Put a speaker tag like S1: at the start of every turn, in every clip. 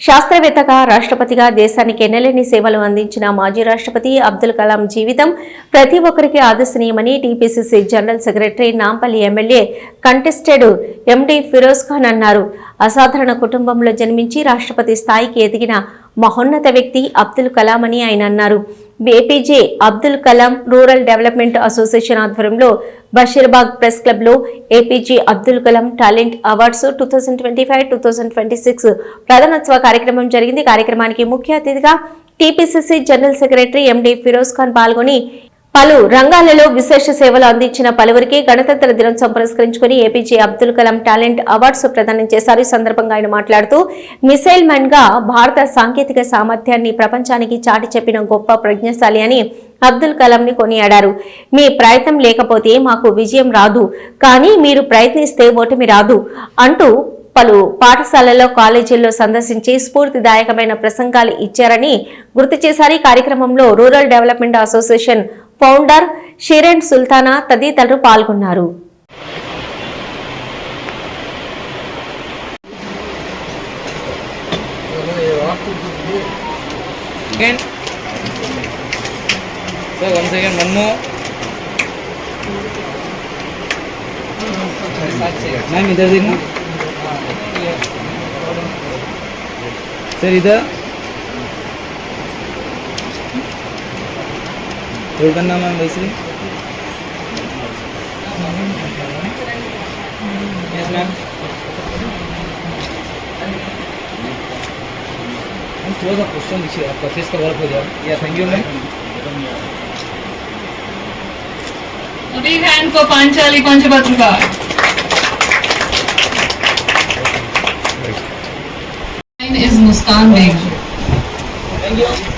S1: శాస్త్రవేత్తగా రాష్ట్రపతిగా దేశానికి ఎన్నలేని సేవలు అందించిన మాజీ రాష్ట్రపతి అబ్దుల్ కలాం జీవితం ప్రతి ఒక్కరికి ఆదర్శనీయమని TPCC general secretary Nampally MLA contested MD Feroz Khan అన్నారు. అసాధారణ కుటుంబంలో జన్మించి రాష్ట్రపతి స్థాయికి ఎదిగిన మహోన్నత వ్యక్తి అబ్దుల్ కలాం అని ఆయన అన్నారు. APJ Abdul Kalam rural development association ఆధ్వర్యంలో బషీర్బాగ్ ప్రెస్ క్లబ్లో APJ Abdul Kalam talent awards two thousand twenty five two thousand twenty six ప్రధానోత్సవ కార్యక్రమం జరిగింది. కార్యక్రమానికి ముఖ్య అతిథిగా TPCC general secretary MD Feroz Khan పాల్గొని పలు రంగాలలో విశేష సేవలు అందించిన పలువురికి గణతంత్ర దినోత్సవం పురస్కరించుకుని APJ Abdul Kalam talent awards ప్రదానం చేశారు. ఈ సందర్భంగా ఆయన మాట్లాడుతూ మిసైల్ మెన్గా భారత సాంకేతిక సామర్థ్యాన్ని ప్రపంచానికి చాటి చెప్పిన గొప్ప ప్రజ్ఞశాలి అని అబ్దుల్ కలాం ని కొనియాడారు. మీ ప్రయత్నం లేకపోతే మాకు విజయం రాదు. కానీ మీరు ప్రయత్నిస్తే ఓటమి రాదు అంటూ పలు పాఠశాలల్లో కాలేజీల్లో సందర్శించి స్ఫూర్తిదాయకమైన ప్రసంగాలు ఇచ్చారని గుర్తు చేశారు. ఈ కార్యక్రమంలో rural development association founder Shireen Sultana తదితరులు పాల్గొన్నారు
S2: second. Sir, one second, one more. Ma'am इधर देखना सर इधर रोल करना मैम वैसे? यस मैम थोड़ा सा क्वेश्चन दीजिए आपका फेस का वर्क हो जाए। या thank you ma'am
S3: A big hand for Panchali Panchapatrika. Mine is Muskan Beg.
S2: Thank you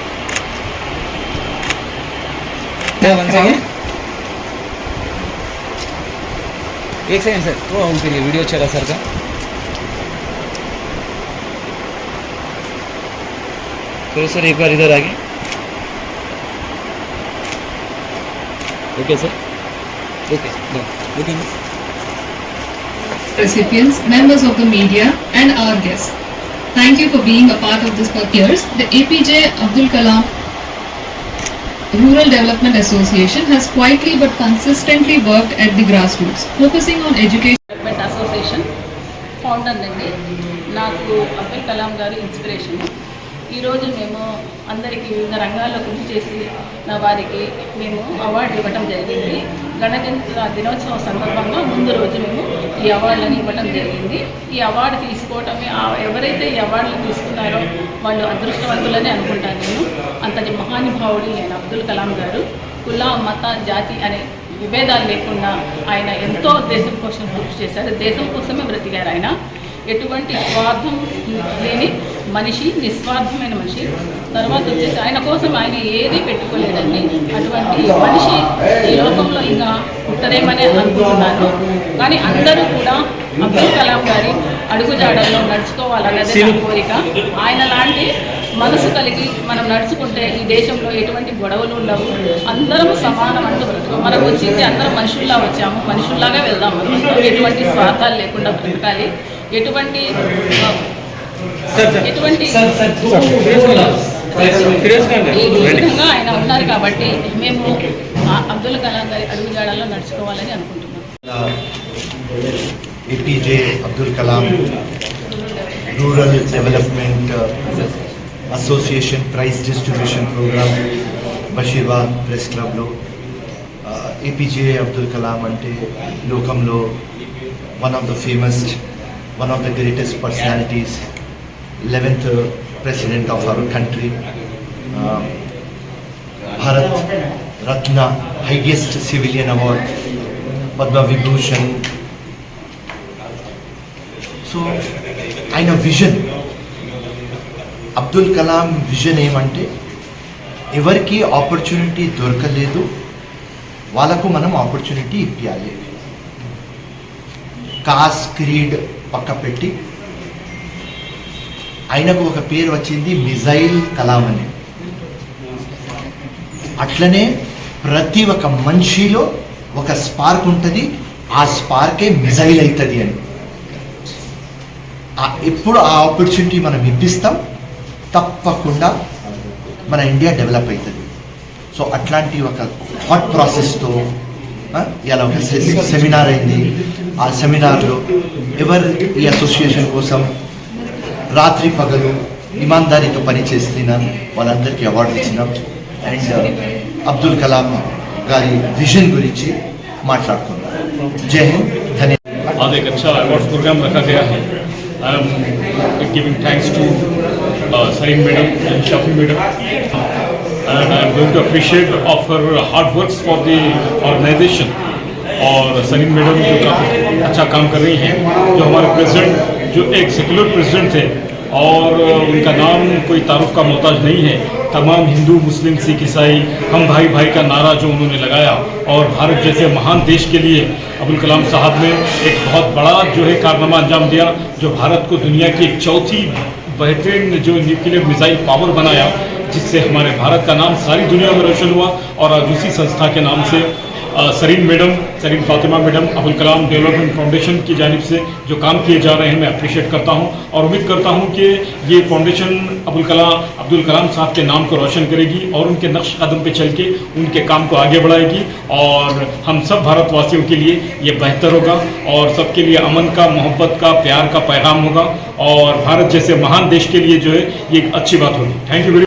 S2: one second एक सेकेंड सर वो उनके लिए वीडियो चला सर का फिर सर एक बार इधर आगे okay sir okay okay
S3: recipients, members of the media, and our guests. Thank you for being a part of this for years. The APJ Abdul Kalam Rural Development Association has quietly but consistently worked at the grassroots, focusing on education.
S4: Development Association founder అండి నాకు అబ్దుల్ కలాం గారు inspiration ఈరోజు మేము అందరికీ వివిధ రంగాల్లో కృషి చేసి నా వారికి మేము అవార్డు ఇవ్వటం జరిగింది గణతంత్ర దినోత్సవం సందర్భంగా ముందు రోజు మేము ఈ అవార్డులను ఇవ్వడం జరిగింది. ఈ అవార్డు తీసుకోవటమే ఆ- ఎవరైతే ఈ అవార్డులు తీసుకున్నారో వాళ్ళు అదృష్టవంతులని అనుకుంటాను నేను. అంతటి మహానుభావుడు నేను అబ్దుల్ కలాం గారు. కుల మత జాతి అనే విభేదాలు లేకుండా ఆయన ఎంతో దేశం కోసం కృషి చేశారు. దేశం కోసమే బ్రతికారు ఆయన. ఎటువంటి స్వార్థం లేని మనిషి నిస్వార్థమైన మనిషి. తర్వాత వచ్చేసి ఆయన కోసం ఆయన ఏది పెట్టుకోలేదండి. అటువంటి మనిషి ఈ లోకంలో ఇంకా పుట్టరేమని అనుకుంటున్నాను. కానీ అందరూ కూడా అబ్దుల్ కలాం గారి అడుగుజాడల్లో నడుచుకోవాలన్నది నా కోరిక. ఆయన లాంటి మనసు కలిగి మనం నడుచుకుంటే ఈ దేశంలో ఎటువంటి గొడవలు ఉండవు. అందరం సమానం అంటూ బ్రతుకు మనం వచ్చింది అందరం మనుషుల్లా వచ్చాము. మనుషుల్లాగా వెళ్దాం ఎటువంటి స్వార్థాలు లేకుండా బ్రతకాలి. ఎటువంటి ఎటువంటి ఆయన ఉన్నారు కాబట్టి మేము అబ్దుల్ కలాం గారి అడుగుజాడల్లో నడుచుకోవాలని అనుకుంటున్నాం.
S5: Abdul Kalam Rural Development uh, Association Prize Distribution Program Basheerbagh press క్లబ్లో ఏపీజే అబ్దుల్ కలాం అంటే లోకంలో one of the famous one of the greatest personalities eleventh president of our country Bharat Ratna highest civilian award Padma Vibhushan so ఆయన vision Abdul Kalam vision ఏమంటే ఎవరికి opportunity దొరకలేదు వాళ్ళకు మనం opportunity ఇప్పించాలి cos creed పక్క పెట్టి ఆయనకు ఒక పేరు వచ్చింది మిజైల్ కలాం అని. అట్లనే ప్రతి ఒక్క మనిషిలో ఒక స్పార్క్ ఉంటుంది ఆ స్పార్కే మిజైల్ అవుతుంది అని. ఎప్పుడు ఆ ఆపర్చునిటీ మనం ఇప్పిస్తాం తప్పకుండా మన ఇండియా డెవలప్ అవుతుంది. సో అట్లాంటి ఒక థాట్ ప్రాసెస్తో ఇలా ఒక సెమినార్ అయింది. ఆ సెమినార్లో ఎవరు ఈ అసోసియేషన్ కోసం రాత్రి పగలు ఇమాందారీతో పనిచేస్తున్న వాళ్ళందరికీ అవార్డు ఇచ్చినాం అండ్ అబ్దుల్ కలాం గారి విజన్ గురించి మాట్లాడుకున్నాం జై హింద్ ధన్యవాదాలు
S6: आज एक अच्छा अवार्ड प्रोग्राम रखा गया है I am giving thanks to Salim madam and Shafi madam and I am going to appreciate of her hard works for the organization और सलीम मैडम जो काफ़ी अच्छा काम कर रही हैं, जो हमारे प्रेसिडेंट जो एक सेकुलर प्रेसिडेंट थे, और उनका नाम कोई तारुफ का मोहताज नहीं है। तमाम हिंदू, मुस्लिम, सिख, ईसाई, हम भाई भाई का नारा जो उन्होंने लगाया, और भारत जैसे महान देश के लिए अबुल कलाम साहब ने एक बहुत बड़ा जो है कारनामा अंजाम दिया, जो भारत को दुनिया की चौथी बेहतरीन जो न्यूक्लियर मिसाइल पावर बनाया, जिससे हमारे भारत का नाम सारी दुनिया में रोशन हुआ, और आज उसी संस्था के नाम से Sareen madam, Sareen Fatima madam, Abul Kalam development foundation की जानिब से जो काम किए जा रहे हैं, मैं अप्रिशिएट करता हूँ और उम्मीद करता हूँ कि ये फाउंडेशन अबुल कलाम अब्दुल कलाम साहब के नाम को रोशन करेगी और उनके नक्श कदम पे चल के उनके काम को आगे बढ़ाएगी और हम सब भारतवासियों के लिए ये बेहतर होगा और सबके लिए अमन का, मोहब्बत का, प्यार का पैगाम होगा और भारत जैसे महान देश के लिए जो है, ये एक अच्छी बात होगी। Thank you